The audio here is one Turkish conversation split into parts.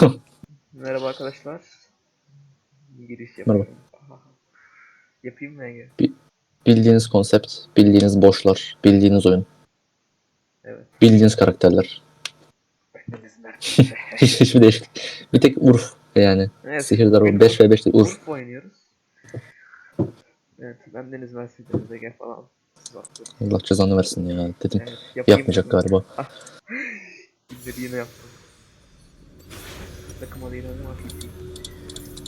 Merhaba arkadaşlar. Giriş yapıyorum. Aha. Yapayım mı Ege? Bildiğiniz konsept, bildiğiniz boşlar, bildiğiniz oyun, Evet. bildiğiniz karakterler. Hiç, hiçbir değişiklik. Bir tek Urf yani. evet. Sihirdar o 5 ve 5 değil Urf. Urf oynuyoruz. Evet. Bendeniz Mert sizleriniz Ege falan. Allah cezanı versin ya dedim. Evet. Yapayım Yapmayacak galiba. Bizleri yine yaptım. Takım alayım ama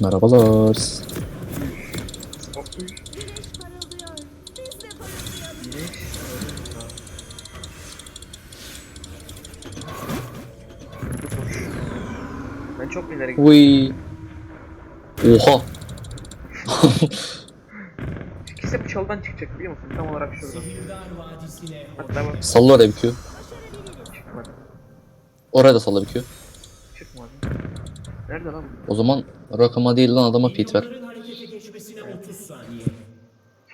Merhabalar. Ben çok ileri gittim. Uy. Oha. İkisi bu çaldan çıkacak biliyor musun? Tam olarak şuradan. Hatta bak Salla oraya bir Q. çıkmadı. Oraya da salla bir Q. Çıkmadı. Nerede lan? O zaman rakama değil lan adama pit ver. Milyonların harekete geçmesine 30 saniye.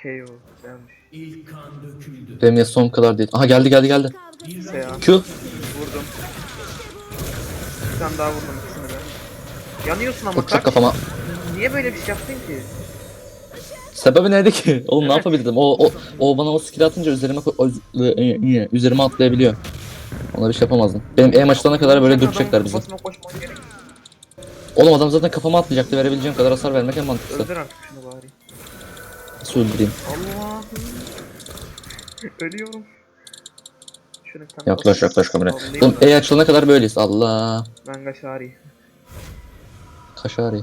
KO. Gelmiş. İlk kan döküldü. Benim de son kadar değil. Aha geldi geldi geldi. Seha. Q. Vurdum. Bir tane daha vurdum ikisini de. Yanıyorsun ama Uçacak kaç. kafama. Niye böyle bir şey yaptın ki? Sebebi neydi ki? Oğlum ne yapabilirdim? O, o, o bana o skill atınca üzerime ko- üzerime atlayabiliyor. Ona bir şey yapamazdım. Benim E maçlarına kadar böyle adamın bizi. kafasına koşman gerek. Oğlum adam zaten kafama atlayacaktı. Verebileceğim kadar hasar vermek en mantıklısı. Öldür artık şunu bari. Nasıl öldüreyim? Allah'ım. Ölüyorum. Şunu tam Yaklaş yaklaş kameraya. Sallayayım Oğlum da. E açılana kadar böyleyiz. Allah. Ben Gaşari. Kaşari.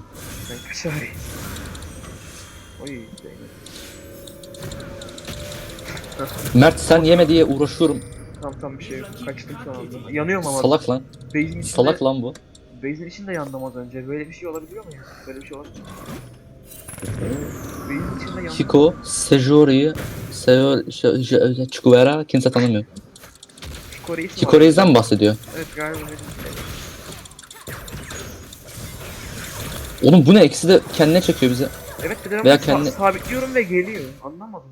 Ben Gaşari. Oy. Zeynep. Mert sen yeme diye uğraşıyorum. Tam tam bir şey yok. Kaçtım son anda. Yanıyorum ama. Salak lan. İçinde, Salak lan bu. Base'in içinde yandım az önce. Böyle bir şey olabiliyor mu ya? Böyle bir şey olabilir mi? Base'in içinde yandım. Hiko, Sejori'yi, Seo, Chikuvera kimse tanımıyor. Hiko Reis mi bahsediyor? Evet galiba. Oğlum bu ne? İkisi de kendine çekiyor bizi. Evet bir de ben Veya kendi- sabitliyorum ve geliyor. Anlamadım.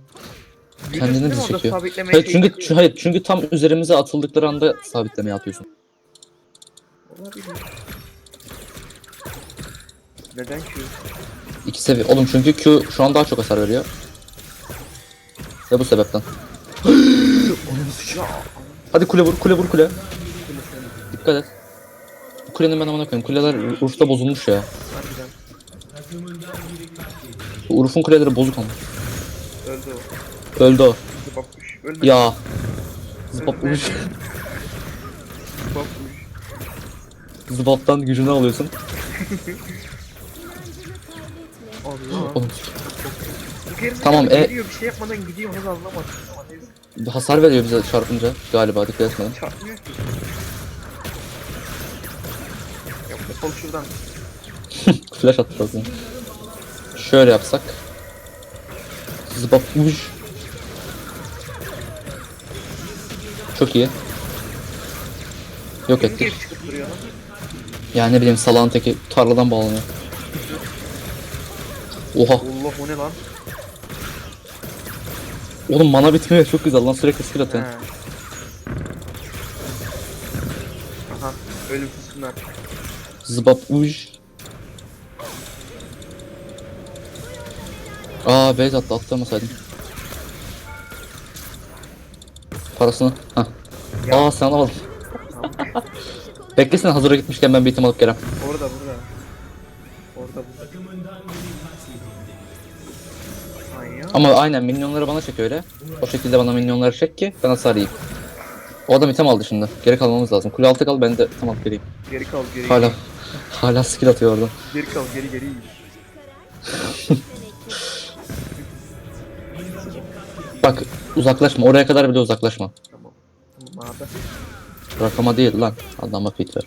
Kendini orada çekiyor. sabitlemeye Hayır şey çünkü, hayır, çünkü tam üzerimize atıldıkları anda sabitleme yapıyorsun. Olabilir. Neden ki? İki seviye. Oğlum çünkü Q şu an daha çok hasar veriyor. Ve bu sebepten. Ya Hadi kule vur, kule vur kule. Dikkat et. Bu kulenin ben amına koyayım. Kuleler Urf'ta bozulmuş ya. harbiden Bu Urf'un kuleleri bozuk ama. öldü o. Öldü o. Ölmedi. Ya. Zıplamış. Zıbaptan gücünü alıyorsun. Allah. Oğlum, Bu gerizekalı Tamam, e- Geliyor bir şey yapmadan gidiyor onu da anlamadım. Ama neyse. hasar veriyor bize çarpınca galiba dikkat etmedim. Çarpmıyor ki. Yok defol şuradan. Flash attı az önce. Şöyle yapsak. Zıbap uj. Çok iyi. Yok ettik. geri çıkıp duruyor lan? Yani ne bileyim salağın teki tarladan bağlanıyor. Oha. Allah o ne lan? Oğlum mana bitmiyor çok güzel lan sürekli skill He. atıyor. Aha ölümsüz bunlar. Zıbap uj. Aa base attı atlamasaydım. Parasını. Hah. Aa sen alamadın. Beklesin hazıra gitmişken ben bir item alıp gelem. Orada burada. Orada burada. Ama aynen minyonları bana çek öyle. O şekilde bana minyonları çek ki ben hasar yiyeyim. O adam item aldı şimdi. Geri kalmamız lazım. Kule altı kal ben de item alıp geleyim. Geri kal geri. Hala hala skill atıyor oradan. Geri kal geri geri. Bak uzaklaşma oraya kadar bile uzaklaşma. Rakama değil lan. Adama fit ver.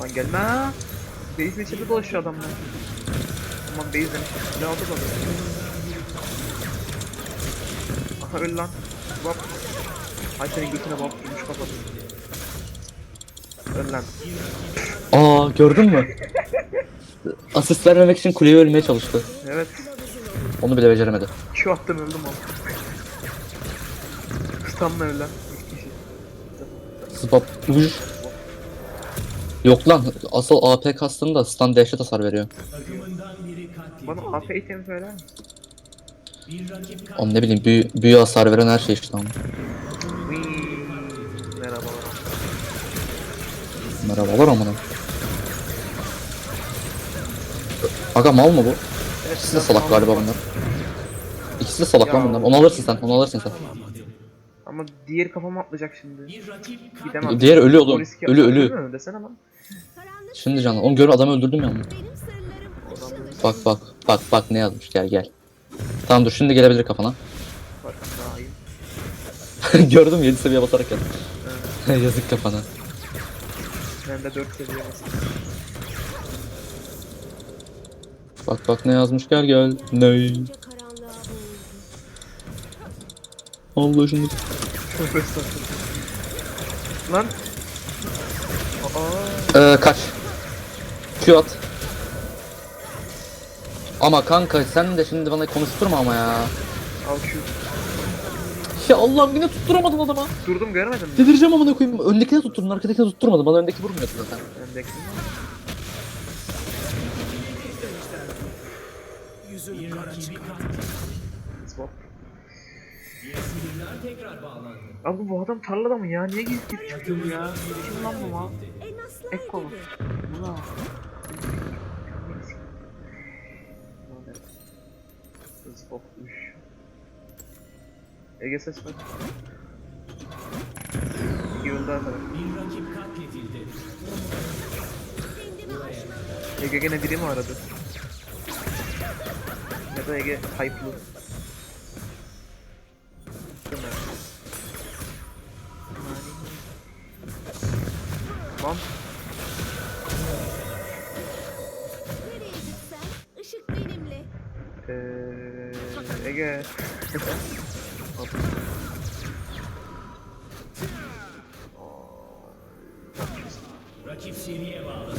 Lan gelme. Base'in içinde dolaşıyor adamlar. Tamam base'in. Ne oldu baba? Aha öl lan. Bak. Ay senin götüne bak. Yumuş kapat. Öl lan. Aa gördün mü? Asist vermemek için kuleyi ölmeye çalıştı. Evet. Onu bile beceremedi. Q attım öldüm ama. Stun'la öl lan. Zıbap uj. Yok lan asıl AP kastında stun dehşet hasar veriyor. Bana AP item katledildi. Oğlum ne bileyim büyü, büyü hasar veren her şey işte ama. Merhabalar. Merhabalar amına. Aga mal mı bu? Evet, İkisi de salak galiba bunlar. İkisi de salak lan bunlar. Onu alırsın sen, onu alırsın sen. Diğer kafama atlayacak şimdi. Gidemem. Diğer ölü oğlum. Ölü ölü. Desene lan. Şimdi canım. Onu gör adamı öldürdüm ya. Bak bak bak bak ne yazmış gel gel. Tamam dur şimdi gelebilir kafana. Bak daha iyi. Gördüm 7 seviye basarak geldim. Yazık kafana. Ben de 4 seviye bastım. Bak bak ne yazmış gel gel. Ne? Önce karanlığa boğuldu. Allah şimdi. Lan. Aa. Ee, kaç. Q at. Ama kanka sen de şimdi bana konuşturma ama ya. Al şu. Ya Allah'ım yine tutturamadın adama. Durdum görmedin mi? Delireceğim amına koyayım. Öndekine tutturdun, arkadakine tutturmadın. Bana öndeki vurmuyordu zaten. Bekledim. bir rakibi katledildi. Abi bu adam tarlada mı ya? Niye gizli gizli çıkıyor ya? Kim lan bu lan? Ekko. gibi. Buna. Swap 3. Ege ses ver. Yılda kadar. Bir rakip katledildi. Ege gene biri mi aradı? Ya da Ege hype'lı. Lan Nereye gitsem ışık benimle. eee Ege. Rakip seriye bağladı.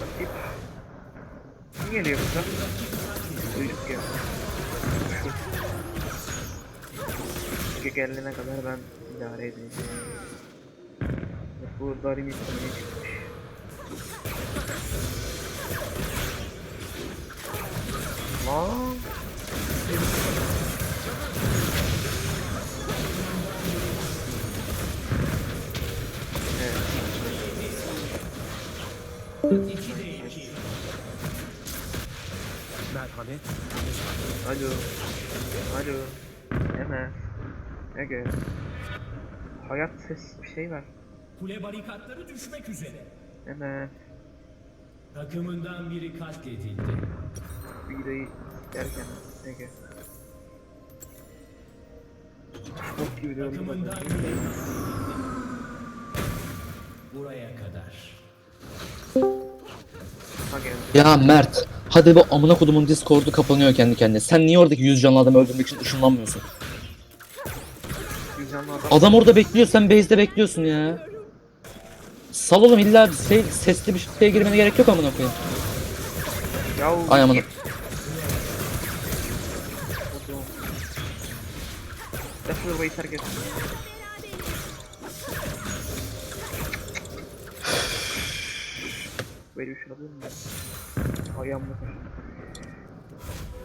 Bakayım. Kim geliyor buradan? Çocuk geldi. Şu. Ege gelene kadar ben idare edeyim. Bu darim istemeye çıkmış. Lan. Merhamet Alo. Alo. Eme. Ege. Hayat ses bir şey ver. Kule barikatları düşmek üzere. Eme. Takımından biri katledildi. Videoyu derken gibi diyorum Takımından biri katledildi. Buraya kadar. Ya Mert. Hadi bu amına kodumun Discord'u kapanıyor kendi kendine. Sen niye oradaki yüz canlı adamı öldürmek için ışınlanmıyorsun? Adam orada bekliyor, sen base'de bekliyorsun ya. Sal oğlum illa bir şey, sesli bir şeye girmene gerek yok amına koyayım. Yahu. Ay amına. Defol orayı terk et. Böyle mi? Ayağımda taşı.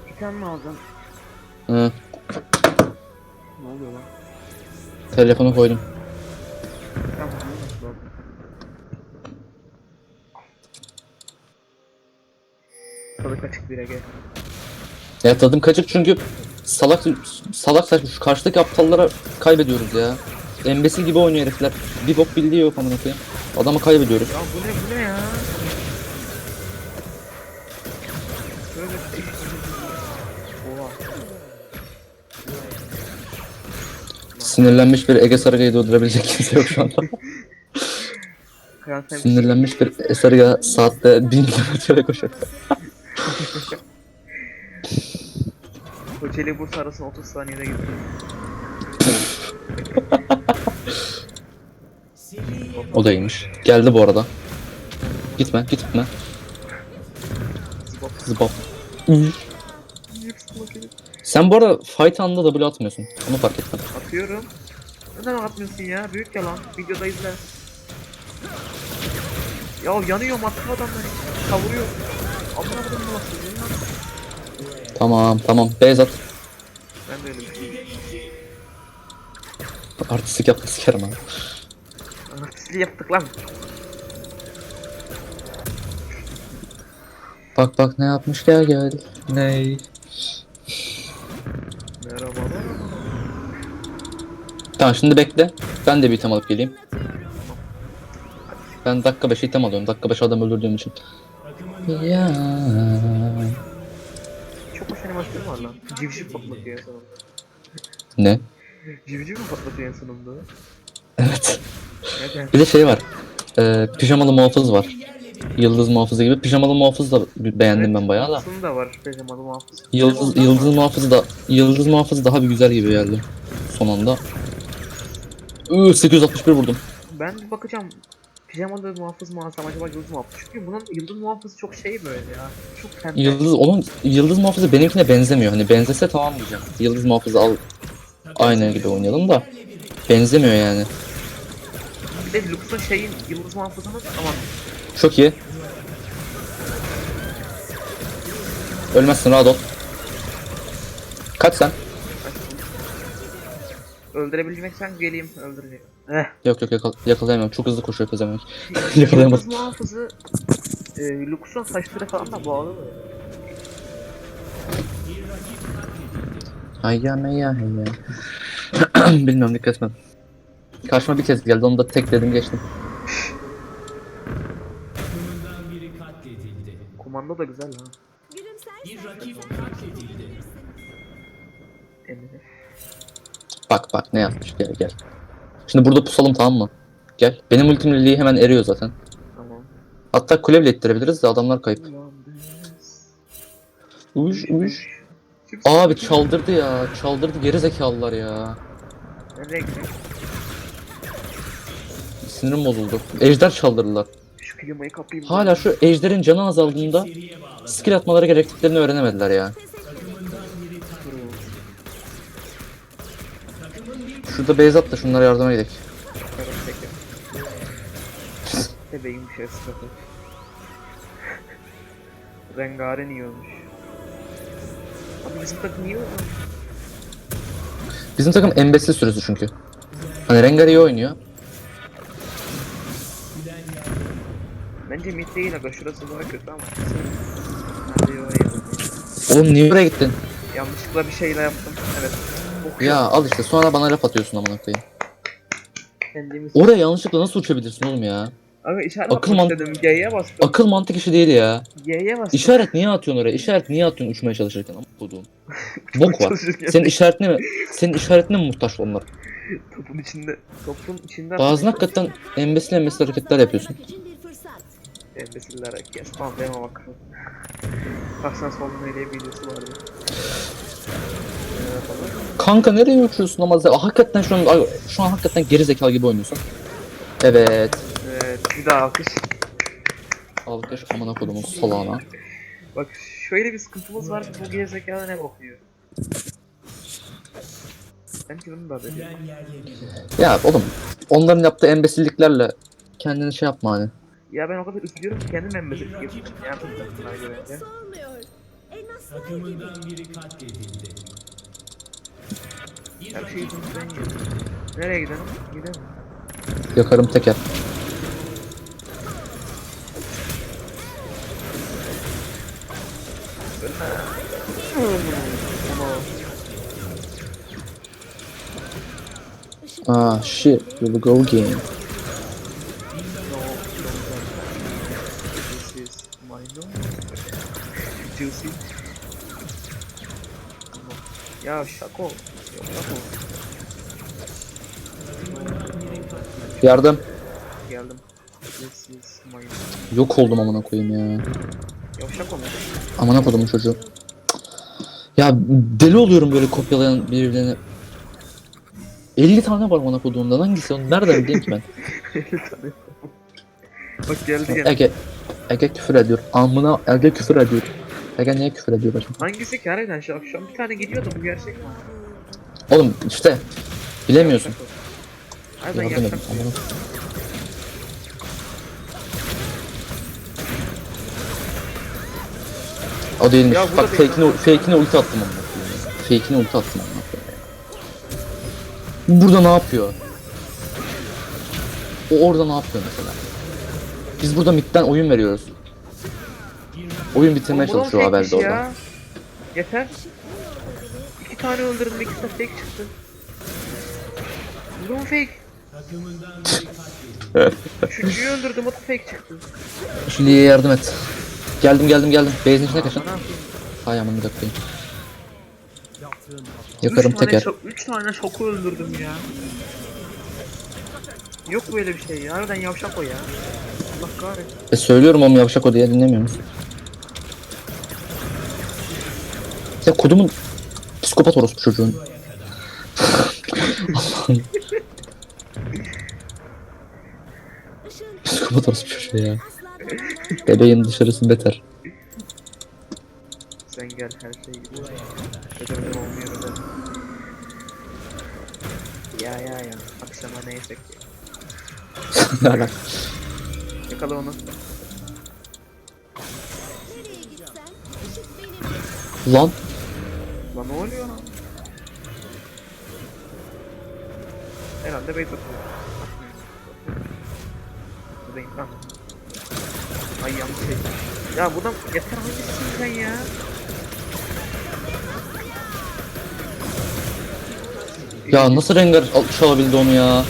Bir tane mi aldın? Hı, Ne oluyor lan? telefonu koydum. Tamam, bunu nasıl aldın? Sadık açık bir ege. Ya tadım kaçık çünkü salak salak saçma şu karşıdaki aptallara kaybediyoruz ya. Embesil gibi oynuyor herifler. Bir bok bildiği yok amına koyayım. Adamı kaybediyoruz. Ya bu ne bu ne ya? Şey. Oha. Sinirlenmiş bir Ege Sarıga'yı durdurabilecek kimse yok şu anda. Sen Sinirlenmiş bir Sarıga saatte bin kilometre koşuyor. Kocaeli Bursa arasında 30 saniyede gidiyor. O da iyiymiş. Geldi bu arada. Gitme, gitme. Zıbap. Zıbap. Sen bu arada fight anında W atmıyorsun. Onu fark ettim. Atıyorum. Neden atmıyorsun ya? Büyük yalan. Videoda izle. Ya yanıyor matkap adamlar. Kavuruyor. Amına nasıl? Tamam tamam. Beyaz at. Ben de öyle bir şey. Artistik yaptık sikerim ha. Artistliği yaptık lan. Bak bak ne yapmış gel gel. Ney? Merhabalar. Tamam şimdi bekle. Ben de bir item alıp geleyim. Ben dakika 5 item alıyorum. Dakika 5 adam öldürdüğüm için. Ya. Çok hoş animasyon var lan. Civciv patlatıyor en sonunda. Ne? Civciv mi patlatıyor en sonunda? Evet. Neden? Bir de şey var. Ee, pijamalı muhafız var. Yıldız muhafızı gibi. Pijamalı muhafız da beğendim ben bayağı da. Aslında var pijamalı muhafız. Yıldız, yıldız muhafızı da yıldız muhafızı daha bir güzel gibi geldi. Son anda. Iıı 861 vurdum. Ben bakacağım. Pijamalı muhafız mı alsam acaba yıldız muhafız? Çünkü bunun yıldız muhafızı çok şey böyle ya. Çok pembe. Yıldız onun yıldız muhafızı benimkine benzemiyor. Hani benzese tamam diyeceğim. Yıldız muhafızı al aynı gibi oynayalım da benzemiyor yani. Bir de Lux'un şeyin yıldız muhafızının aman Çok iyi. Ölmezsin rahat ol. Kaç sen? öldürebileceksen geleyim öldüreceğim. Eh. Yok yok yakal yakalayamıyorum. Çok hızlı koşuyor. Yıldız Yakalayamadım. muhafızı e, Lux'un saçları falan da bağlı mı? Hayya meyya heyya. Bilmiyorum dikkat etmedim. Karşıma bir kez geldi onu da tek dedim geçtim. Komando da güzel ha. Bir rakip sen katledildi. Emre. Bak bak ne yapmış gel gel. Şimdi burada pusalım tamam mı? Gel. Benim ultim hemen eriyor zaten. Tamam. Hatta kule bile ittirebiliriz de adamlar kayıp. Uş uş. Abi çaldırdı ya. Çaldırdı geri zekalılar ya. Nereye gidiyor? Sinirim bozuldu. Ejder çaldırdılar. Şu klimayı kapayım. Hala şu ejderin canı azaldığında skill atmaları gerektiklerini öğrenemediler ya. pes etme. Takımından biri katledildi. Takımın bir Şurada base at da şunlara yardıma gidelim. Bakalım bir şey sıkıntı. Rengaren iyi olmuş. Abi bizim takım iyi oldu. Bizim takım embesil sürüsü çünkü. Hani Rengar iyi oynuyor. Bence mid değil aga şurası daha kötü ama. Hadi yo ya. Oğlum niye oraya gittin? Yanlışlıkla bir şeyle yaptım. Evet. Ya al işte sonra bana laf atıyorsun amına koyayım. Kendimiz. Oraya yanlışlıkla nasıl uçabilirsin oğlum ya? Aga işaret Akıl atmak istedim. G'ye bastım. Akıl mantık işi değil ya. G'ye bastım. İşaret niye atıyorsun oraya? İşaret niye atıyorsun uçmaya çalışırken? Ama koduğum. Bok var. Çalışırken Senin işaretine mi? Senin işaretine mi muhtaç onlar? Topun içinde. Topun içinde. Bazen hakikaten embesil embesil hareketler yapıyorsun. için bir fırsat. Tamam deme bak. Baksan son öyle bir videosu vardı. Evet, falan. Kanka nereye uçuyorsun ama ze- hakikaten şu an şu an hakikaten geri zekalı gibi oynuyorsun. Evet. Evet, bir daha alkış. Alkış amına kodumun salağına. Bak şöyle bir sıkıntımız var. Bu gerizekalı ne bakıyor? Bence bunu da. Ya oğlum onların yaptığı embesilliklerle kendini şey yapma hani. Ya ben o kadar üzülüyorum ki kendim embesil gibi. Yani bu takımlar Hiç bence. olmuyor. Elmaslar gibi. Takımından biri katledildi. Bir Her şey yiyor. katledildi. Nereye gidelim? Gidelim. Yakarım teker. Ah shit, here we go again. no, This is my no. Juicy. Ya şako. Ya şako. Yardım. Geldim. Yok oldum amına koyayım ya. Ya şako mu? Amına kodumun çocuğu. Ya deli oluyorum böyle kopyalayan birbirlerini. 50 tane var amına koduğumdan hangisi onu nereden bileyim ki ben? Bak geldi gene. Ege, Ege küfür ediyor. Amına Ege küfür ediyor. Ege niye küfür ediyor bacım? Hangisi ki harbiden şu an bir tane gidiyordu bu gerçek mi? Oğlum işte bilemiyorsun. Nereden Yardım edin. yaptın? Anlamak için. O değilmiş. Ya burada Bak bekle. fake'ine fake'ine ulti attım onu. Fake'ine ulti attım onu. Bu burada ne yapıyor? O orada ne yapıyor mesela? Biz burada midden oyun veriyoruz. Oyun bitirmeye çalışıyor haber de orada. Yeter. İki tane öldürdüm, ikisi de fake çıktı. Bu fake? Üçüncüyü öldürdüm o da fake çıktı. Şu Lee'ye yardım et. Geldim geldim geldim. Base'in içine kaçın. Hay amına da koyayım. Yakarım üç teker. Şok, üç tane şoku öldürdüm ya. Yok böyle bir şey ya. Harbiden yavşak o ya. Allah kahretsin. E söylüyorum oğlum yavşak o diye dinlemiyor musun? Ya kodumun psikopat orospu çocuğun. Allah'ım Psikopat orospu çocuğu ya. Bebeğin dışarısı beter. Sen gel her şey gibi. Ödemem olmuyor ödemem. Ya ya ya. Akşama neyse ki. ne alaka? Yakala onu. Lan Lan ne oluyor lan? Herhalde bait atıyor. Buradayım lan. Ay yanlış şey. Ya buradan yeter hangisisin sen ya? ya nasıl Rengar al- çalabildi onu ya?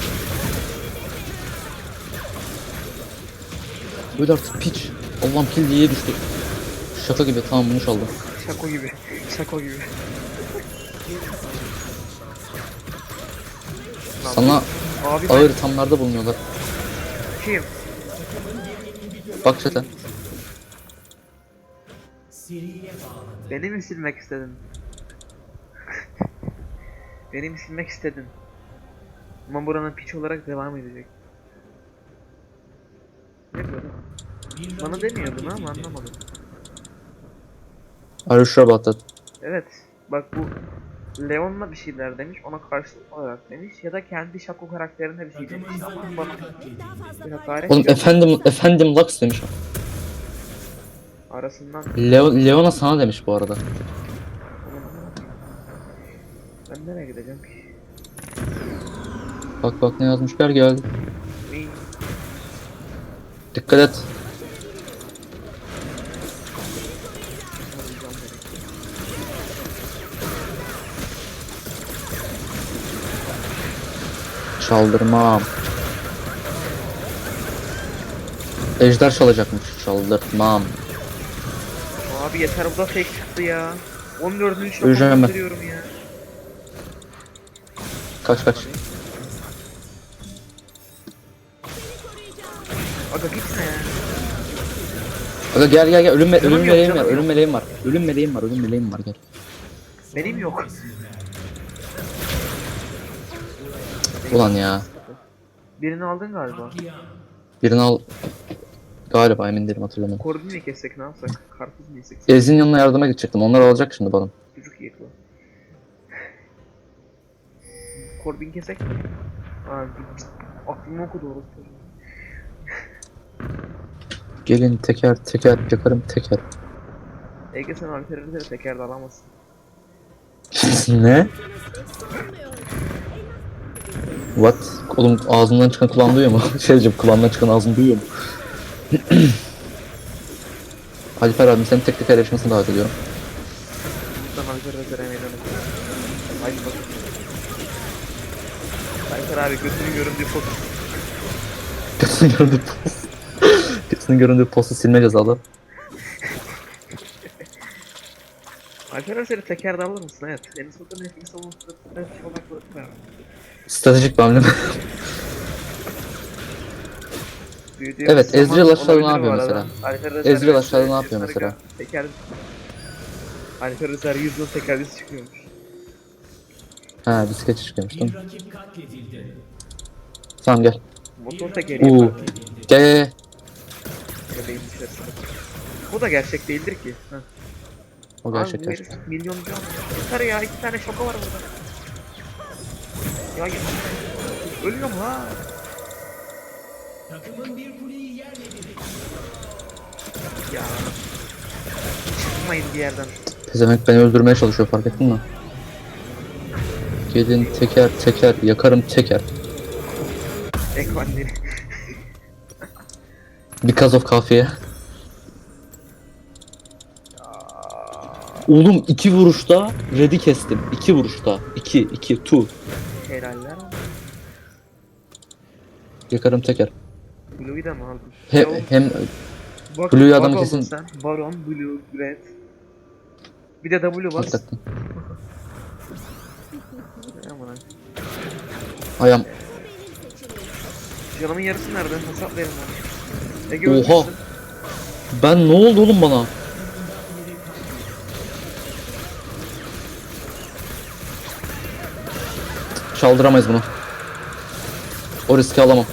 Böyle artık piç. Allah'ım kill diye düştü. Şaka gibi tamam bunu çaldım. Şako gibi. Şako gibi. Sana Abi ben ağır ithamlarda bulunuyorlar. kim? Bak bağladı. Beni mi silmek istedin? Beni mi silmek istedin? Ama buranın piç olarak devam edecek. Ne böyle? Bana demiyordun ama anlamadım. About that? Evet. Bak bu Leon'la bir şeyler demiş. Ona karşılık olarak demiş. Ya da kendi Shaco karakterine bir şey demiş. Ama bana bir hakaret Oğlum yok. efendim efendim Lux demiş. Arasından Leo, Leona sana demiş bu arada. ben nereye gideceğim ki? Bak bak ne yazmış gel geldi. Dikkat et. Çaldırmam. Ejder çalacakmış. Çaldırmam. Abi yeter bu da fake çıktı ya. 14. Öleceğim şoku ben. ya. Kaç kaç. Aga gitme ya. Aga gel gel gel ölüm, me- Canım ölüm yok, meleğim var. canım Ölüm meleğim var. Ölüm meleğim var. Ölüm meleğim var gel. Benim yok. Ulan ya. Birini aldın galiba. Birini al. Galiba emin değilim hatırlamıyorum. Koordini mi kessek ne yapsak? Karpuz mu yesek? Ezin yanına yardıma gidecektim. Onlar alacak şimdi bana. Çocuk yiyek lan. Korbin kesek mi? Aa, aklımı okudu orası. Gelin teker teker yakarım teker. Ege sen Alper'e teker de alamazsın. ne? What? Oğlum ağzından çıkan kulağın duyuyor mu? şey diyeceğim kulağından çıkan ağzın duyuyor mu? Alper abi seni tek tek yarışmasına davet ediyorum. Buradan Alper Rezer'e meydan okuyor. Haydi bakın. Alper abi götünü göründüğü foto. Gözünün göründüğü post. Gözünün göründüğü postu silme cezalı. Alper Rezer'e teker de alır mısın? Evet. Senin ben çalmak bırakma. Stratejik hamle. Büyüdüğü Evet, zaman Ezreal aşağıda ne olabilir yapıyor arada. mesela? Alper Ezreal aşağıda ne yapıyor mesela? Teker... Alper Rezer 100 yıl tekerlisi çıkıyormuş. ha bisiklet çıkıyormuş katledildi. Tamam gel. Motor tekeri yapar. Gel gel gel. İçerisinde. Bu da gerçek değildir ki. Heh. O Abi gerçek bu herif can. Yeter ya iki tane şoka var burada. Ya git. Ölüyorum ha. Takımın bir kuleyi yerle bir etti. Ya. Çıkmayın bir yerden. Pezevenk beni öldürmeye çalışıyor fark ettin mi? Gelin teker teker yakarım teker. Ekvanleri. Because of kafiye. Oğlum iki vuruşta red'i kestim. İki vuruşta. İki, iki, two. Helaller. Yakarım teker. Blue'yu da mı aldın? He, hem bak- Blue'yu bak adamı oldun kesin- Sen. Baron, Blue, Red. Bir de W bas. hakikaten. Ayağım. Canımın yarısı nerede? Hesap verin bana. Ege Oha. ölmüşsün. Ben ne oldu oğlum bana? Çaldıramayız bunu. O riski alamam.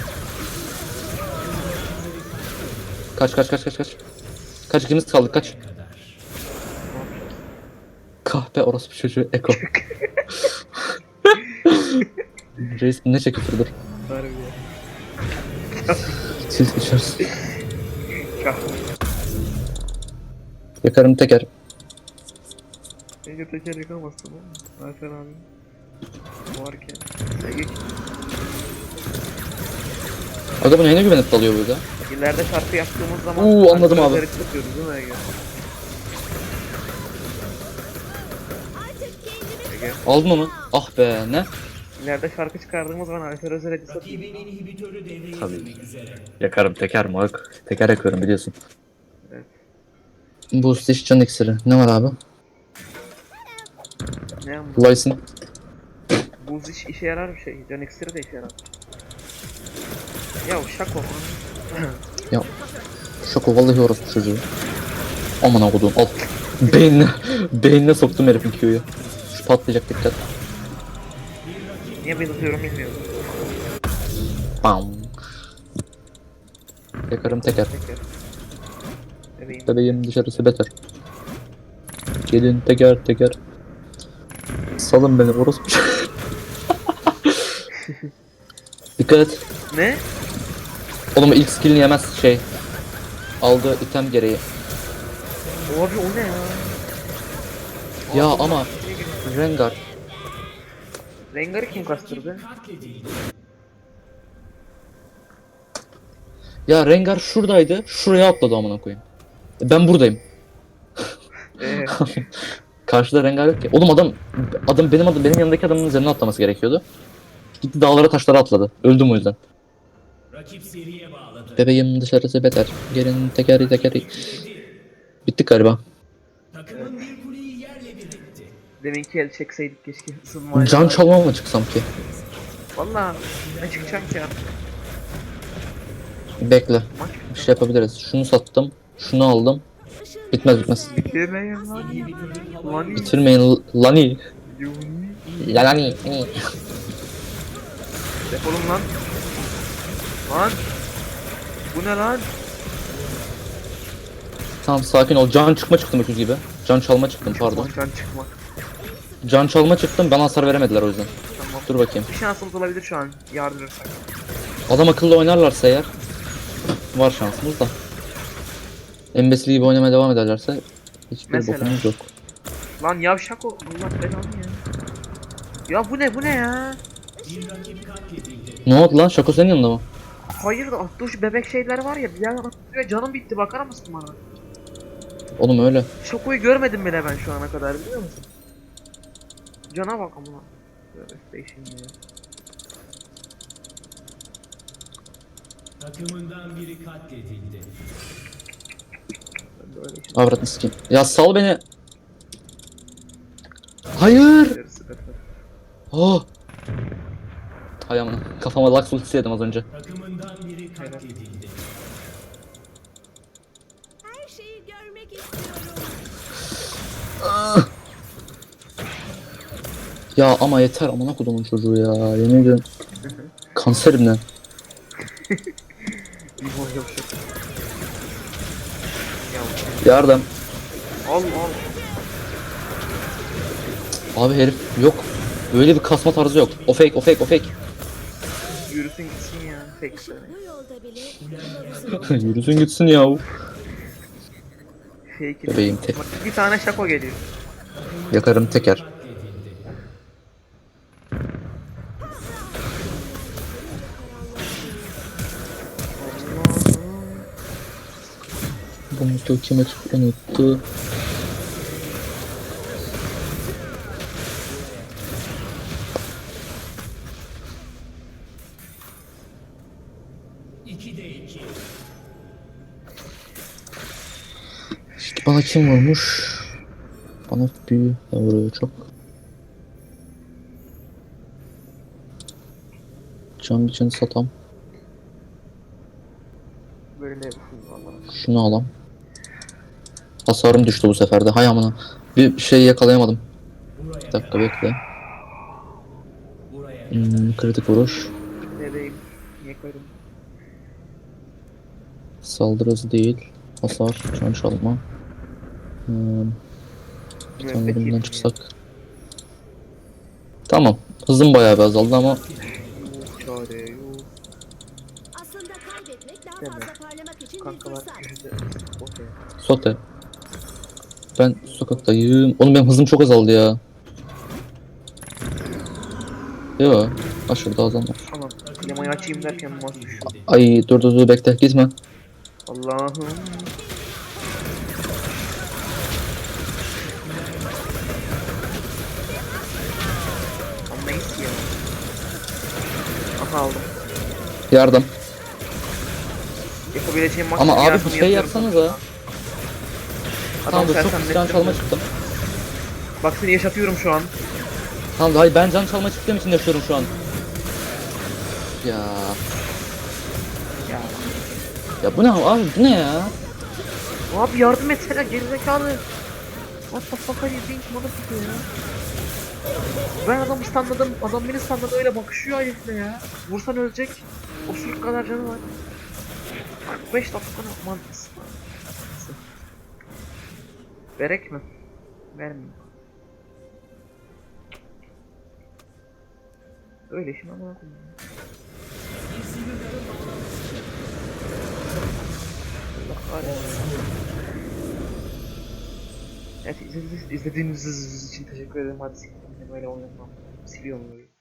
Kaç kaç kaç kaç kaç. Kaç ikimiz kaldık kaç. Kahpe orospu çocuğu Eko. Reis ne çekifirdir. Harbi ya. Siz içersin. Kah. Yakarım teker. Ege teker yıkamazsın oğlum. Alper abi. Varken. Ege Aga bu neyine güvenip dalıyor burada? ileride şarkı yaptığımız zaman Oo, anladım abi. Tutuyoruz değil mi Ege? Ege. Aldın onu. Ah be ne? İleride şarkı çıkardığımız zaman Alper. Rakibin inhibitörü devreye Tabii. Yakarım teker moruk. Teker yakıyorum biliyorsun. Evet. Boost iş can iksiri. Ne var abi? Ne? Lysin. Buz iş, işe yarar bir şey. Can iksiri de işe yarar. Ya şako. Ya. Şoko vallahi orospu çocuğu. Aman okudum al. Beynine, beynine soktum herifin Q'yu. Şu patlayacak dikkat. Niye belirtiyorum bilmiyorum. Bam. Yakarım teker. Teker. Bebeğim. Bebeğim dışarısı beter. Gelin teker teker. Salın beni orospu. Dikkat et. Ne? Oğlum ilk skillini yemez şey. Aldığı item gereği. Abi o ne ya? Ya Ağzıma ama. Rengar. Rengar'ı kim kastırdı? Ya Rengar şuradaydı. Şuraya atladı amına koyayım. E, Ben buradayım. Eee Karşıda Rengar yok ki. Oğlum adam adam benim adım benim yanındaki adamın üzerine atlaması gerekiyordu. Gitti dağlara taşlara atladı. Öldüm o yüzden. Rakip seriye bağladı. Bebeğim dışarısı beter. Gelin tekeri tekeri. Bittik galiba. Takımın bir kuleyi yerle bir etti. deminki el çekseydik keşke ısınmayı. Can çalmama mı çıksam ki? Valla ne çıkacağım ki artık? Bekle. Bir şey yapabiliriz. Şunu sattım. Şunu aldım. Bitmez bitmez. bitirmeyin lan. Lan Bitirmeyin Lani. Yuni. La Lani. Defolun lan. Lan. Bu ne lan? Tamam sakin ol. Can çıkma çıktım öküz gibi. Can çalma çıktım pardon. Can çıkmak. Can çalma çıktım. Bana hasar veremediler o yüzden. Tamam. Dur bakayım. Bir şansımız olabilir şu an. Yardırırsak. Adam akıllı oynarlarsa eğer var şansımız da. Embesili gibi oynamaya devam ederlerse hiçbir Mesela. bokumuz yok. Lan yavşak o. Allah belanı ya. Ya bu ne bu ne ya? Ne oldu lan? Şako senin yanında mı? Hayır da attığı şu bebek şeyler var ya bir yerden atıyor canım bitti bakar mısın bana? Oğlum öyle. Şokoyu görmedim bile ben şu ana kadar biliyor musun? Cana bak ama. Böyle şimdi. Takımından biri katledildi. Şimdi Avratını sikeyim. Ya sal beni. Hayır. Oh. Hay amına. Kafama Lux ultisi yedim az önce. Takımından biri katledildi. her şeyi görmek istiyorum. Ya ama yeter amına kodumun çocuğu ya. Yemin ediyorum. Kanserimden. Yavşak. Ya Yardım. al al. Abi herif yok. Böyle bir kasma tarzı yok. O fake, o fake, o fake. Yürüsün gitsin ya. Tek bile kılavuzum. Yürüsün gitsin ya. Fake'i. Bebeğim tek. Bak, Bir tane şako geliyor. Yakarım teker. Bu mutlu kime unuttu. Bana kim vurmuş? Bana büyü vuruyor çok. Can can satam. Böyle vallahi. Şunu alam. Hasarım düştü bu sefer de. Hay amına. Bir şey yakalayamadım. Bir dakika bekle. Hmm, kritik vuruş. Bebeğim. Niye koydum? Saldırı hızı değil. Hasar, can çalma. Hmm, bir tane çıksak. Tamam. Hızım bayağı bir azaldı ama. Aslında kaybetmek daha fazla parlamak için bir fırsat. sote. Ben sokaktayım. Oğlum benim hızım çok azaldı ya. Yo, aşırı da azalmamış. Tamam. Klimayı açayım derken düşüyor. Ay dur dur dur bekle gitme. Allah'ım. Aha aldım. Yardım. Yapabileceğim Ama maksimum abi yardımı bir şey yapıyorum. yapsanıza. Tamam dur çok can çalma çıktım. Bak seni yaşatıyorum şu an. Tamam hayır ben can çalma çıktığım için yaşıyorum şu an. Ya Ya. ya bu ne abi bu ne ya? Abi yardım etsene gerizekalı. What the fuck are you doing motherfucker ya? Ben adamı standladım, adam beni standladı öyle bakışıyor herifle ya. Vursan ölecek. Osuruk kadar canı var. 5 dakika ne mantıksın. Verek mi? Vermeyeyim. Öyle işin ama. Evet izlediğiniz için teşekkür ederim. Hadi siktir. Böyle oynamam. Siliyorum böyle.